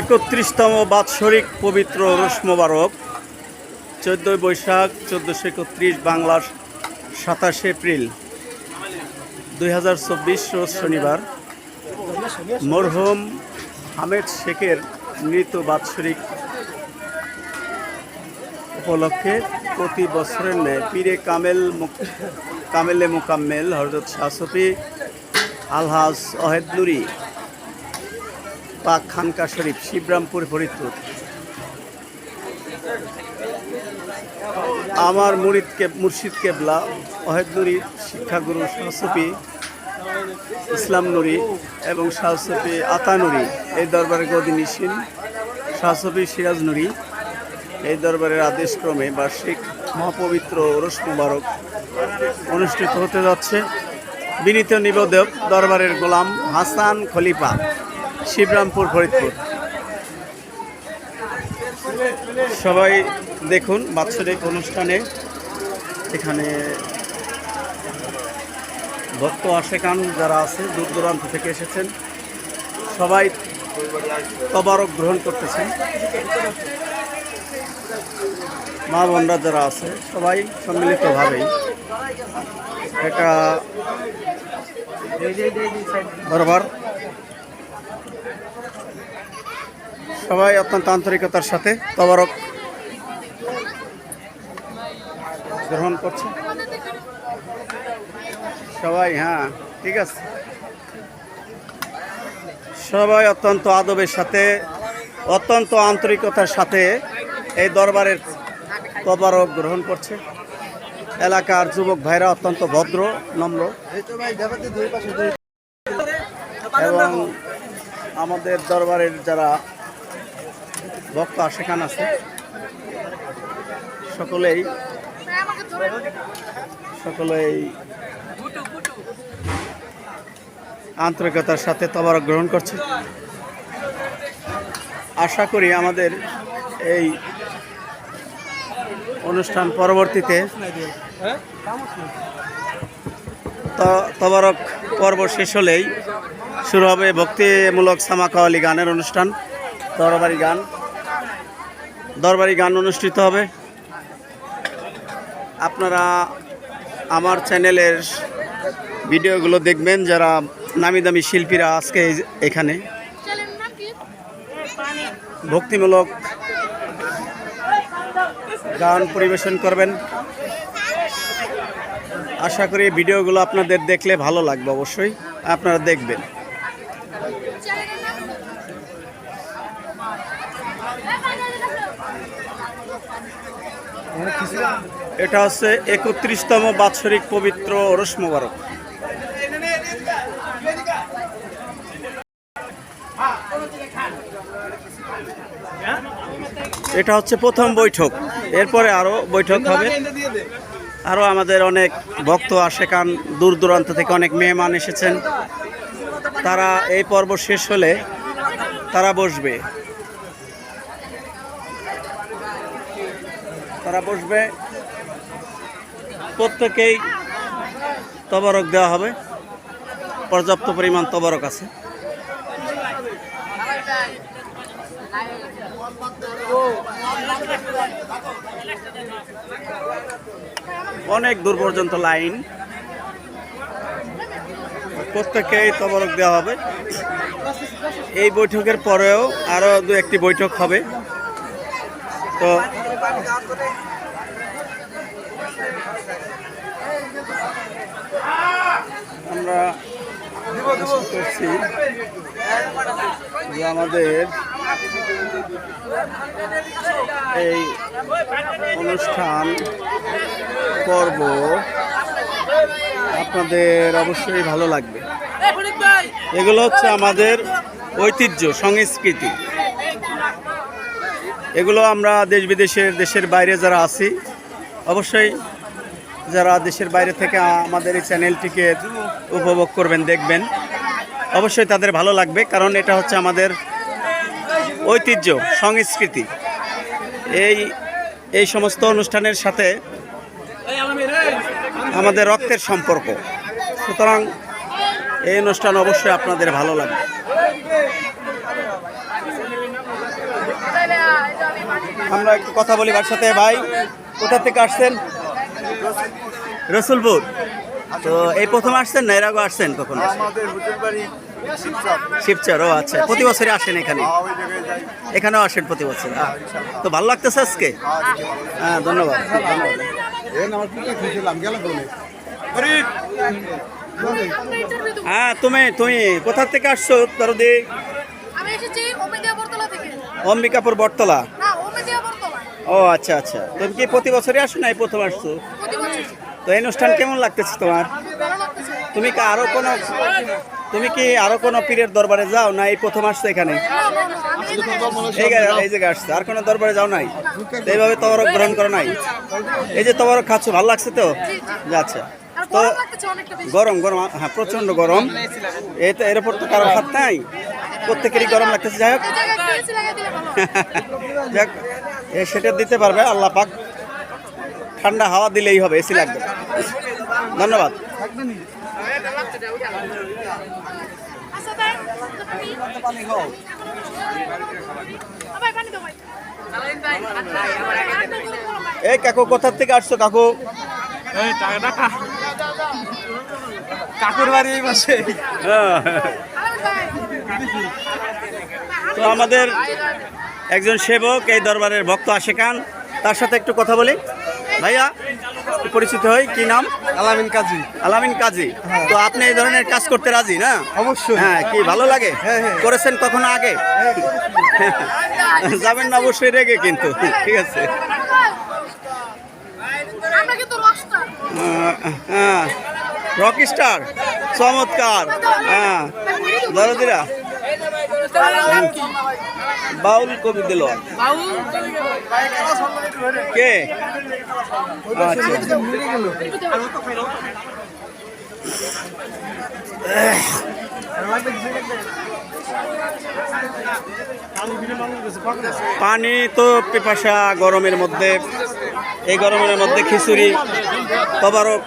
একত্রিশতম বাৎসরিক পবিত্র রোশ মোবারক, চোদ্দোই বৈশাখ চোদ্দোশো একত্রিশ, বাংলার সাতাশে এপ্রিল, দুই হাজার চব্বিশ শনিবার। মরহুম হামেদ শেখের মৃত বাৎসরিক উপলক্ষে প্রতি বছরের ন্যায় পীরে কামেল কামেলে মোকাম্মেল হরজত শাহসফি আলহাজ অহেদ নুরি, পাক খানকা শরীফ, শিবরামপুর, ফরিদপুর। আমার মুরিদ কে মুর্শিদ কেবলা, অহেদ নুরি, শিক্ষাগুরু শাহসফি ইসলাম নুরি এবং শাহসফি আতা নুরি। এই দরবারে গদিনিসীন শাহসফি সিরাজ নুরি। এই দরবারের আদেশক্রমে বার্ষিক মহাপবিত্র ওরস মুবারক অনুষ্ঠিত হতে যাচ্ছে। বিনীত নিবেদক দরবারের গোলাম হাসান খলিফা, শিবরামপুর, ফরিদপুর। সবাই দেখুন বাৎসরিক অনুষ্ঠানে এখানে ভক্ত আশেকান যারা আছে দূর দূরান্ত থেকে এসেছেন, সবাই তবারক গ্রহণ করতেছেন। মা বোনরা যারা আছে, সবাই সম্মিলিতভাবেই এটা বরাবর সবাই অত্যন্ত আন্তরিকতার সাথে তবারক গ্রহণ করছে। সবাই হ্যাঁ ঠিক আছে। সবাই অত্যন্ত আদবের সাথে, অত্যন্ত আন্তরিকতার সাথে এই দরবারের তবারক গ্রহণ করছে। এলাকার যুবক ভাইরা অত্যন্ত ভদ্র, নম্র। এবং আমাদের দরবারের যারা ভক্ত আশেখান আছে। সকলেই সকলেই আন্তরিকতার সাথে তবারক গ্রহণ করছে। আশা করি আমাদের এই অনুষ্ঠান পরবর্তীতে তবারক পর্ব শেষ হলেই শুরু হবে ভক্তিমূলক সামাকাওয়ালি গানের অনুষ্ঠান, দরবারি গান। দরবারি গান অনুষ্ঠিত হবে। আপনারা আমার চ্যানেলের ভিডিওগুলো দেখবেন, যারা নামি দামি শিল্পীরা আজকে এখানে। ভক্তিমূলক গান পরিবেশন করবেন। আশা করি ভিডিওগুলো আপনাদের দেখলে ভালো লাগবে অবশ্যই, আপনারা দেখবেন। এটা হচ্ছে একত্রিশতম বাৎসরিক পবিত্র ওরস মোবারক। এটা হচ্ছে প্রথম বৈঠক। এরপরে আরও বৈঠক হবে। আরও আমাদের অনেক ভক্ত আশেকান দূর দূরান্ত থেকে অনেক মেহমান এসেছেন। তারা এই পর্ব শেষ হলে তারা বসবে। তারা বসবে। প্রত্যেকেই তবারক দেওয়া হবে। পর্যাপ্ত পরিমাণ তবারক আছে। অনেক দূর পর্যন্ত লাইন। প্রত্যেকেই তবরক দেওয়া হবে। এই বৈঠকের পরেও আরও দু একটি বৈঠক হবে। তো আমরা করছি যে আমাদের এই অনুষ্ঠান পর্ব আপনাদের অবশ্যই ভালো লাগবে। এগুলো হচ্ছে আমাদের ঐতিহ্য, সংস্কৃতি। এগুলো আমরা দেশ বিদেশের, দেশের বাইরে যারা আছি, অবশ্যই যারা দেশের বাইরে থেকে আমাদের এই চ্যানেলটিকে উপভোগ করবেন, দেখবেন, অবশ্যই তাদের ভালো লাগবে, কারণ এটা হচ্ছে আমাদের ঐতিহ্য, সংস্কৃতি। এই এই সমস্ত অনুষ্ঠানের সাথে আমাদের রক্তের সম্পর্ক। সুতরাং এই অনুষ্ঠান অবশ্যই আপনাদের ভালো লাগবে। আমরা একটু কথা বলি বার সাথে ভাই, কোথা থেকে আসছেন? রসুলপুর। তো এই প্রথম আসছেন না এর আগে আসছেন কখনো? আমাদের হোটেল বাড়ি শিবচর। ও আচ্ছা। প্রতি বছরই আসেন এখানে? যাই। এখানেও আসেন প্রতি বছর? তো ভালো লাগতেছে আজকে? হ্যাঁ ধন্যবাদ। ধন্যবাদ হ্যাঁ তুমি তুমি কোথা থেকে আসছো তরদি আমি এসেছি ওমেদিয়া বরতলা থেকে। অম্বিকাপুর বটতলা। ও আচ্ছা আচ্ছা। তুমি কি প্রতি বছরই আসো না এই প্রথম আসছো? তো এই অনুষ্ঠান কেমন লাগতেছে তোমার? তুমি কি আরও কোনো তুমি কি আরও কোনো পীরের দরবারে যাও না এই প্রথম আসছো এখানে? এই জায়গায় এই জায়গায়- আসছে। আর কোনো দরবারে যাও নাই? এইভাবে তবরক গ্রহণ করো নাই? এই যে তবরক খাচ্ছ ভালো লাগছে তো? আচ্ছা। তো গরম গরম হ্যাঁ প্রচণ্ড গরম। এই তো এর উপর তো কারও হাত নাই? প্রত্যেকেরই গরম লাগতেছে। যাই হোক। যাক এ সেটা দিতে পারবে আল্লাহ পাক। ঠান্ডা হাওয়া দিলেই হবে এসি লাগবে ধন্যবাদ। এই কাকু কোথার থেকে আসছো কাকু কাকুর বাড়ি ভাই। তো আমাদের একজন সেবক এই দরবারের ভক্ত আশেকান তার সাথে একটু কথা বলি ভাইয়া পরিচিত হই কি নাম? আলামিন কাজী। আলামিন কাজী। তো আপনি এই ধরনের কাজ করতে রাজি না? অবশ্যই। হ্যাঁ কি ভালো লাগে? হ্যাঁ, হ্যাঁ। করেছেন কখনো আগে? যাবেন না অবশ্যই রেগে কিন্তু ঠিক আছে। আমরা কিন্তু রকস্টার। হ্যাঁ রক স্টার চমৎকার। হ্যাঁ দরদিরা বাউল কবি দিল কে? আচ্ছা। পানি তো পিপাসা গরমের মধ্যে এই গরমের মধ্যে খিচুড়ি তবারক।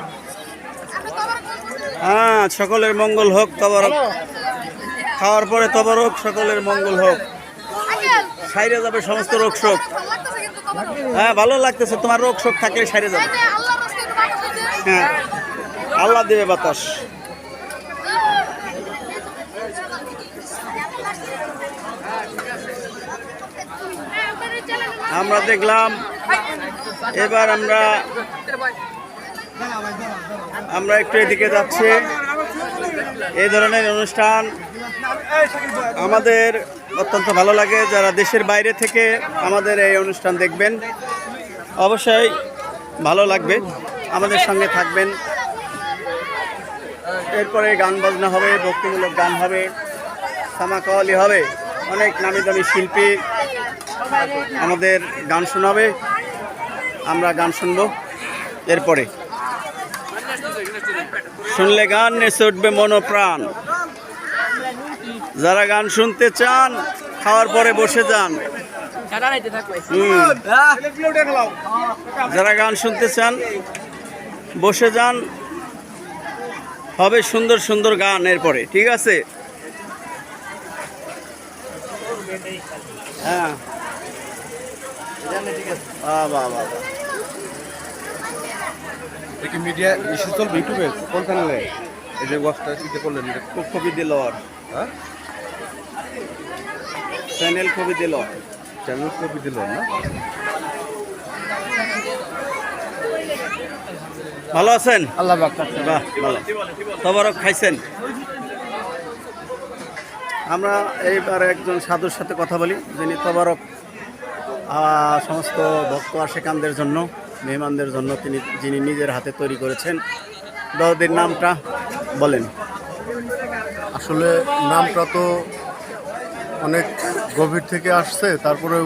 হ্যাঁ সকলের মঙ্গল হোক তবারক। খাওয়ার পরে তবারক সকলের মঙ্গল হোক। সাইরে যাবে সমস্ত রোগ শোক ভালো লাগতেছে কিন্তু তোমার। হ্যাঁ ভালো লাগতেছে তোমার রোগ শোক থাকলে সাইরে যাবে। হ্যাঁ আল্লাহ দেবে বাতাস। আমরা দেখলাম এবার আমরা আমরা একটু এদিকে যাচ্ছি। এই ধরনের অনুষ্ঠান আমাদের অত্যন্ত ভালো লাগে। যারা দেশের বাইরে থেকে আমাদের এই অনুষ্ঠান দেখবেন, অবশ্যই ভালো লাগবে। আমাদের সঙ্গে থাকবেন। এরপরে গান বাজনা হবে, ভক্তিমূলক গান হবে সামাকাওয়ালি হবে, অনেক নামি দামি শিল্পী আমাদের গান শোনাবে। আমরা গান শুনব। এরপরে শুনলে গান নেচে উঠবে মনোপ্রাণ। যারা গান শুনতে চান, খাওয়ার পরে বসে যান। যারা গান শুনতে চান, বসে যান। হবে সুন্দর সুন্দর গান এরপরে, ঠিক আছে? হ্যাঁ। বাহ বাহ। কি মিডিয়া ইস্যু চলবে ইউটিউবে কোন চ্যানেলে এই যে ওয়াচটা চিন্তা করলেন এটা খুব কবি দিল হ্যাঁ? চ্যানেল কবি দিল চ্যানেল কপি দিল না? ভালো আছেন? আল্লাহ বাহ ভালো। তবরক খাইছেন? আমরা এইবার একজন সাধুর সাথে কথা বলি যিনি তবরক সমস্ত ভক্ত আশেকানদের জন্য। মেহমানদের জন্য তিনি যিনি নিজের হাতে তৈরি করেছেন। দহদির নামটা বলেন। আসলে নামটা তো অনেক গভীর থেকে আসছে তারপরেও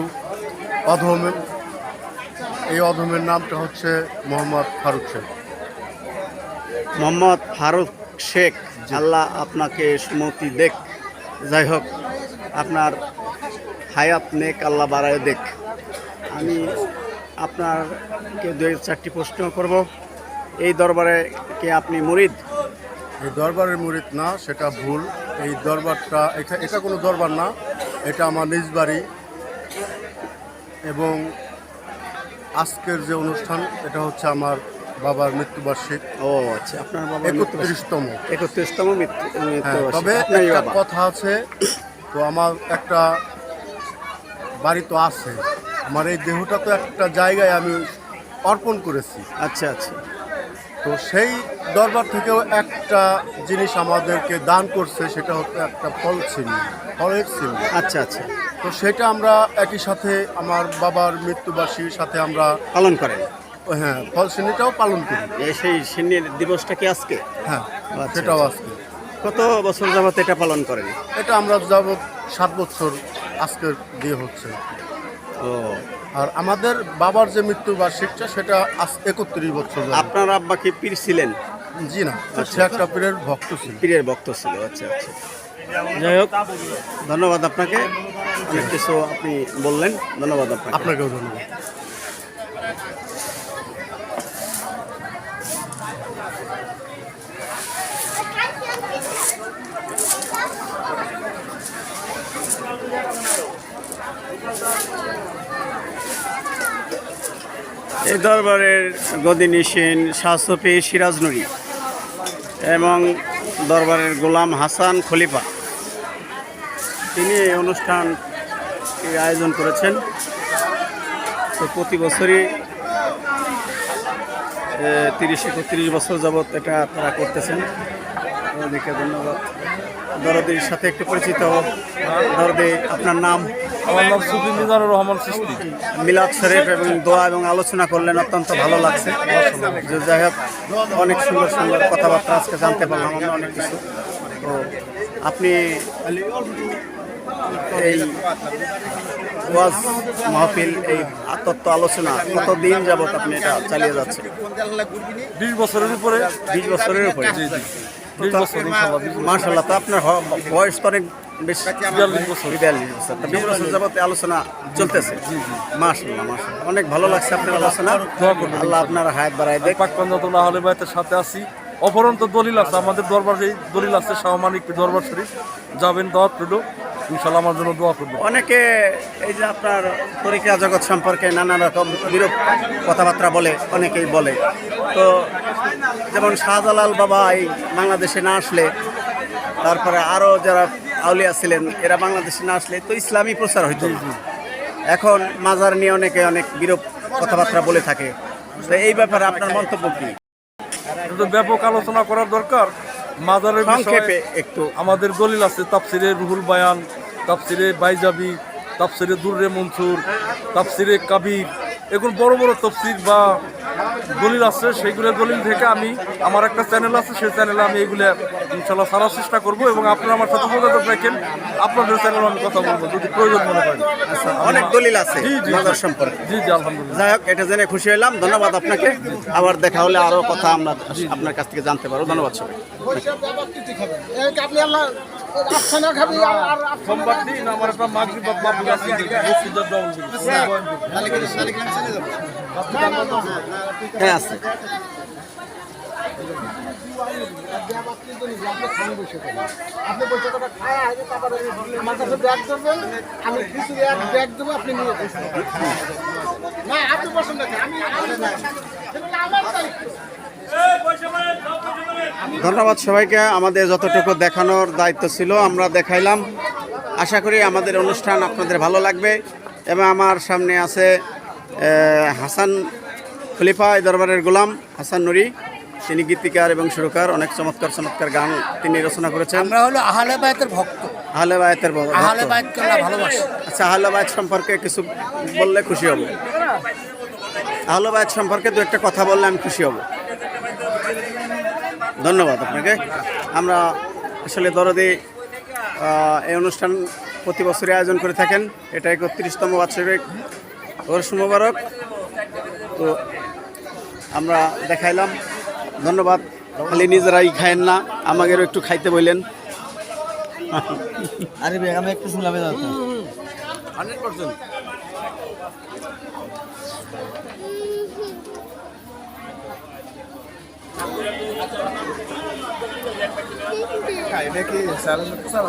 অধমের এই অধমের নামটা হচ্ছে মোহাম্মদ ফারুক শেখ। মোহাম্মদ ফারুক শেখ আল্লাহ আপনাকে সুমতি দেখ। যাই হোক আপনার হায়াত নেক আল্লাহ বাড়ায় দেখ। আমি আপনারকে দু চারটি প্রশ্ন করব। এই দরবারে কি আপনি মুরিদ? এই দরবারের মুরিদ না সেটা ভুল। এই দরবারটা এটা এটা কোনো দরবার না এটা আমার নিজ বাড়ি। এবং আজকের যে অনুষ্ঠান এটা হচ্ছে আমার বাবার মৃত্যুবার্ষিক। ও আচ্ছা আপনার বাবা একত্রিশতম। একত্রিশতম মৃত্যু হ্যাঁ তবে একটা কথা আছে তো আমার একটা বাড়ি তো আছে। আমার এই দেহটা তো একটা জায়গায় আমি অর্পণ করেছি। আচ্ছা আচ্ছা। তো সেই দরবার থেকেও একটা জিনিস আমাদেরকে দান করছে সেটা হচ্ছে একটা ফল ছিন্ন ফলের ছিন্ন। আচ্ছা আচ্ছা। তো সেটা আমরা একই সাথে আমার বাবার মৃত্যুবার্ষিকীর সাথে আমরা পালন করেন? হ্যাঁ ফল শ্রেণীটাও পালন করি। সেই সিন্নির দিবসটা কি আজকে? হ্যাঁ আচ্ছা, সেটাও আচ্ছা। আজকে। কত বছর যাবত এটা পালন করেন? এটা আমরা যাবৎ সাত বছর আজকের দিয়ে হচ্ছে। আর আমাদের বাবার যে মৃত্যু বার্ষিকটা সেটা আজ একত্রিশ বছর আপনার আব্বা কি পীর ছিলেন? জি না সে একটা পীরের ভক্ত ছিল। পীরের ভক্ত ছিল আচ্ছা আচ্ছা। যাই হোক। ধন্যবাদ আপনাকে। অনেক কিছু আপনি বললেন ধন্যবাদ আপনাকে। আপনাকেও ধন্যবাদ। দরবারের গদিনী সেন শাহসফি সিরাজ নুরি এবং দরবারের গোলাম হাসান খলিফা। তিনি এই অনুষ্ঠান আয়োজন করেছেন। তো প্রতি বছরই তিরিশ একত্রিশ বছর যাবৎ এটা তারা করতেছেন। ওদেরকে ধন্যবাদ। দরদির সাথে একটু পরিচিত। দরদি আপনার নাম? আমার নাম সুফি মিজানুর রহমান সৃষ্টি। মিলাদ শরীফ এবং দোয়া এবং আলোচনা করলেন অত্যন্ত ভালো লাগছে। যে যাই হোক অনেক সুন্দর সুন্দর কথাবার্তা আজকে জানতে পারলাম আমরা অনেক কিছু। তো আপনি এই ওয়াজ মাহফিল এই তত্ত্ব আলোচনা কতদিন যাবত আপনি এটা চালিয়ে যাচ্ছেন? বিশ বছরের উপরে। বিশ বছরের উপরে। মার্শাল্লাহ তো আপনার বয়স তো অনেক বেশি। বিয়াল্লিশ বছর। বিয়াল্লিশ বছর। তো বিশ বছর যাবত আলোচনা চলতেছে। মার্শাল্লাহ মার্শাল্লাহ অনেক ভালো লাগছে আপনার আলোচনা। দোয়া করবেন। আল্লাহ আপনার হায়াত বাড়ায় দেখ। পাক পাঞ্জাতুল্লাহ আলী বাইতের সাথে আছি। অপরন্ত দলিল আছে আমাদের দরবার দলিল আছে শাহমানিক দরবার শরীফ যাবেন দাওয়াত পেল ইনশাল্লাহ আমার জন্য দোয়া করবেন। অনেকে এই যে আপনার পরীক্ষা জগৎ সম্পর্কে নানা রকম বিরূপ কথাবার্তা বলে অনেকেই বলে। তো যেমন শাহজালাল বাবা এই বাংলাদেশে না আসলে তারপরে আরও যারা আউলিয়া ছিলেন এরা বাংলাদেশে না আসলে তো ইসলামী প্রচার হইতো এখন মাজার নিয়ে অনেকে অনেক বিরূপ কথাবার্তা বলে থাকে। তো এই ব্যাপারে আপনার মন্তব্য কি? ব্যাপক আলোচনা করার দরকার। মাজারের সংক্ষেপে বিষয়ে একটু। আমাদের দলিল আছে তাফসিরে রুহুল বায়ান তাফসিরে বাইজাবি তাফসিরে দুর্রে মনসুর তাফসিরে কাবির। এগুলো বড় বড় তফসির বা দলিল আছে সেইগুলো দলিল থেকে আমি আমার একটা চ্যানেল আছে সেই চ্যানেলে আমি এগুলো ইনশাল্লাহ সারার চেষ্টা করব এবং আপনারা আমার সাথে যোগাযোগ রাখেন আপনাদের চ্যানেলে আমি কথা বলব যদি প্রয়োজন মনে করেন আচ্ছা, অনেক দলিল আছে জি, জি, জি। সম্পর্কে। জি জি আলহামদুলিল্লাহ। যাই হোক এটা জেনে খুশি হলাম ধন্যবাদ আপনাকে। আবার দেখা হলে আরও কথা আমরা আপনার কাছ থেকে জানতে পারব। ধন্যবাদ সবাই হ্যাঁ আছে। আপনি বলছে কথা খায় আগে তারপরে আমার কাছে ব্যাগ ধরবেন আমি কিছু এক ব্যাগ দেবো আপনি নিয়ে না আপনি বসেন আমি আমি আমার দায়িত্ব। ধন্যবাদ সবাইকে। আমাদের যতটুকু দেখানোর দায়িত্ব ছিল আমরা দেখাইলাম। আশা করি আমাদের অনুষ্ঠান আপনাদের ভালো লাগবে। এবং আমার সামনে আছে হাসান খলিফা এই দরবারের গোলাম হাসান নুরি। তিনি গীতিকার এবং সুরকার অনেক চমৎকার চমৎকার গান তিনি রচনা করেছেন। আমরা হলো আহলে বায়তের ভক্ত। আহলে বায়াতের ভক্ত। আহলে বায়তকে আমরা ভালোবাসি। আচ্ছা আহলে বায়াত সম্পর্কে কিছু বললে খুশি হব। আহলে বায়াত সম্পর্কে দু একটা কথা বললে আমি খুশি হব। ধন্যবাদ আপনাকে। আমরা আসলে দরদি এই অনুষ্ঠান প্রতি বছরই আয়োজন করে থাকেন। এটা একত্রিশতম বাৎসরিক ওরস মুবারক তো আমরা দেখাইলাম। ধন্যবাদ। খালি নিজেরাই খায়েন না আমাদেরও একটু খাইতে বললেন আরে ভাই আমি একটু শুনলাম হান্ড্রেড পার্সেন্ট। এটা কি স্যার? স্যার